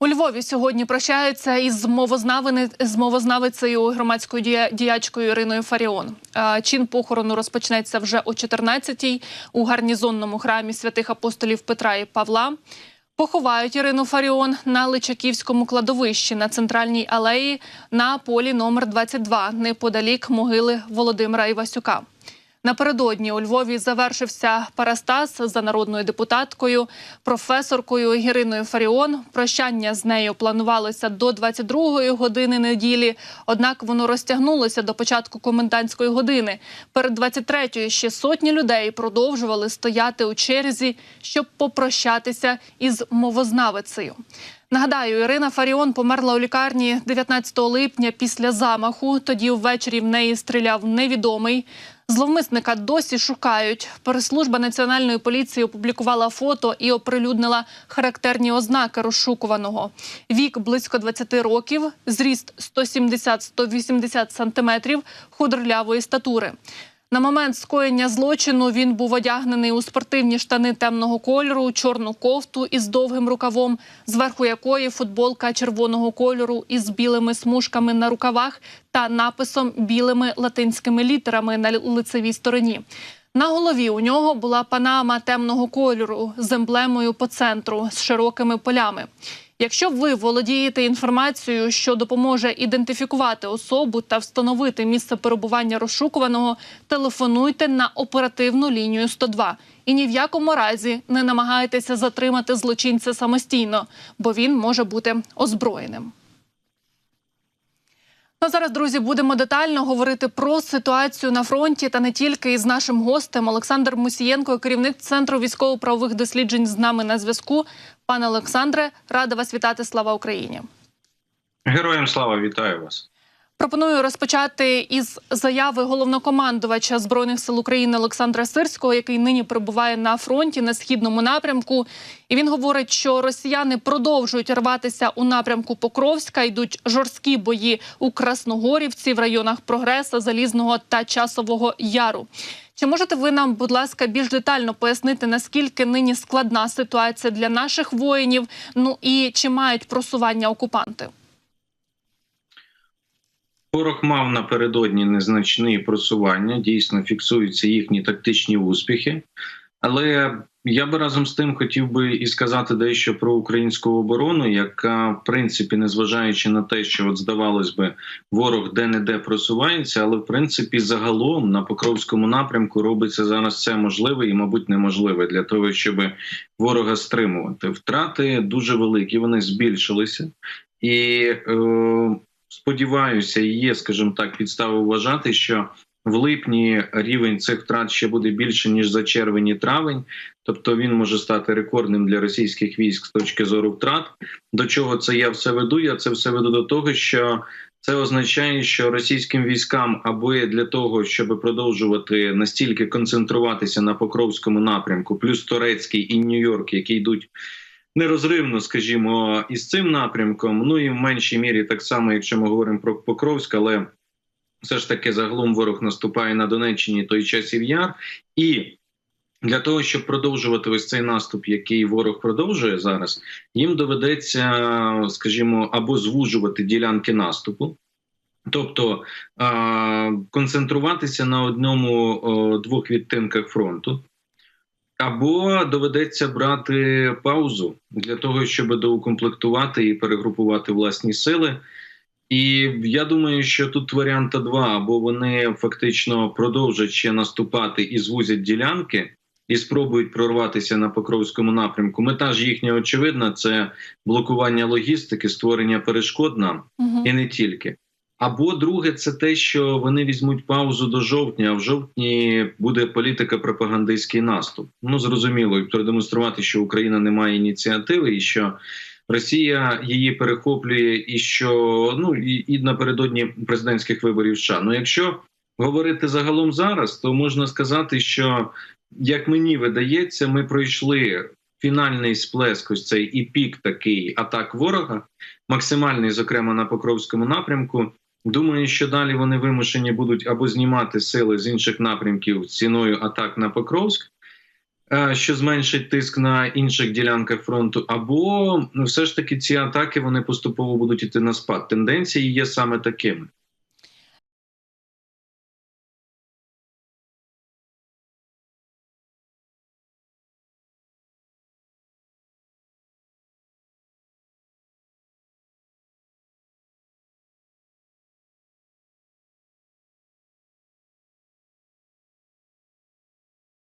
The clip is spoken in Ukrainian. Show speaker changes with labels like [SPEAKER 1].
[SPEAKER 1] У Львові сьогодні прощаються із мовознавини з мовознавицею громадською дія- діячкою Іриною Фаріон. Чин похорону розпочнеться вже о 14-й у гарнізонному храмі святих апостолів Петра і Павла. Поховають Ірину Фаріон на Личаківському кладовищі на центральній алеї на полі номер 22 неподалік могили Володимира Івасюка. Напередодні у Львові завершився парастас за народною депутаткою, професоркою Іриною Фаріон. Прощання з нею планувалося до 22-ї години неділі. Однак воно розтягнулося до початку комендантської години. Перед 23-ю ще сотні людей продовжували стояти у черзі, щоб попрощатися із мовознавицею. Нагадаю, Ірина Фаріон померла у лікарні 19 липня після замаху. Тоді ввечері в неї стріляв невідомий. Зловмисника досі шукають. Прес-служба національної поліції опублікувала фото і оприлюднила характерні ознаки розшукуваного. Вік близько 20 років, зріст 170-180 сантиметрів, худорлявої статури. На момент скоєння злочину він був одягнений у спортивні штани темного кольору, чорну кофту із довгим рукавом, зверху якої футболка червоного кольору із білими смужками на рукавах та написом білими латинськими літерами на лицевій стороні. На голові у нього була панама темного кольору з емблемою по центру з широкими полями. Якщо ви володієте інформацією, що допоможе ідентифікувати особу та встановити місце перебування розшукуваного, телефонуйте на оперативну лінію 102. І ні в якому разі не намагайтеся затримати злочинця самостійно, бо він може бути озброєним. Ну, зараз, друзі, будемо детально говорити про ситуацію на фронті та не тільки із нашим гостем Олександр Мусієнко, керівник центру військово-правових досліджень з нами на зв'язку. Пане Олександре, рада вас вітати. Слава Україні!
[SPEAKER 2] Героям слава вітаю вас.
[SPEAKER 1] Пропоную розпочати із заяви головнокомандувача збройних сил України Олександра Сирського, який нині перебуває на фронті на східному напрямку. І він говорить, що росіяни продовжують рватися у напрямку Покровська. Йдуть жорсткі бої у Красногорівці в районах Прогреса, Залізного та Часового Яру. Чи можете ви нам, будь ласка, більш детально пояснити, наскільки нині складна ситуація для наших воїнів? Ну і чи мають просування окупанти?
[SPEAKER 2] Ворог мав напередодні незначні просування, дійсно фіксуються їхні тактичні успіхи. Але я би разом з тим хотів би і сказати дещо про українську оборону, яка, в принципі, незважаючи на те, що от здавалось би, ворог де-не-де просувається, але в принципі загалом на Покровському напрямку робиться зараз все можливе і, мабуть, неможливе для того, щоб ворога стримувати. Втрати дуже великі, вони збільшилися і. Е Сподіваюся, є, скажімо так, підстави вважати, що в липні рівень цих втрат ще буде більше ніж за червень і травень, тобто він може стати рекордним для російських військ з точки зору втрат. До чого це я все веду? Я це все веду до того, що це означає, що російським військам аби для того, щоб продовжувати настільки концентруватися на покровському напрямку, плюс турецький і Нью-Йорк, які йдуть нерозривно, скажімо, із цим напрямком. Ну і в меншій мірі так само, якщо ми говоримо про Покровськ, але все ж таки загалом ворог наступає на Донеччині той часів яр і. Для того щоб продовжувати ось цей наступ, який ворог продовжує зараз, їм доведеться, скажімо, або звужувати ділянки наступу, тобто концентруватися на одному двох відтинках фронту. Або доведеться брати паузу для того, щоб доукомплектувати і перегрупувати власні сили. І я думаю, що тут варіанта два: або вони фактично продовжать ще наступати і звузять ділянки, і спробують прорватися на Покровському напрямку. Мета ж їхня очевидна це блокування логістики, створення перешкод нам угу. і не тільки. Або друге, це те, що вони візьмуть паузу до жовтня. А в жовтні буде політика пропагандистський наступ. Ну зрозуміло, і продемонструвати, що Україна не має ініціативи, і що Росія її перехоплює, і що ну і, і напередодні президентських виборів. США. Ну якщо говорити загалом зараз, то можна сказати, що як мені видається, ми пройшли. Фінальний сплеск, ось цей і пік такий атак ворога, максимальний, зокрема на Покровському напрямку. Думаю, що далі вони вимушені будуть або знімати сили з інших напрямків ціною атак на Покровськ, е, що зменшить тиск на інших ділянках фронту, або ну, все ж таки ці атаки вони поступово будуть йти на спад. Тенденції є саме такими.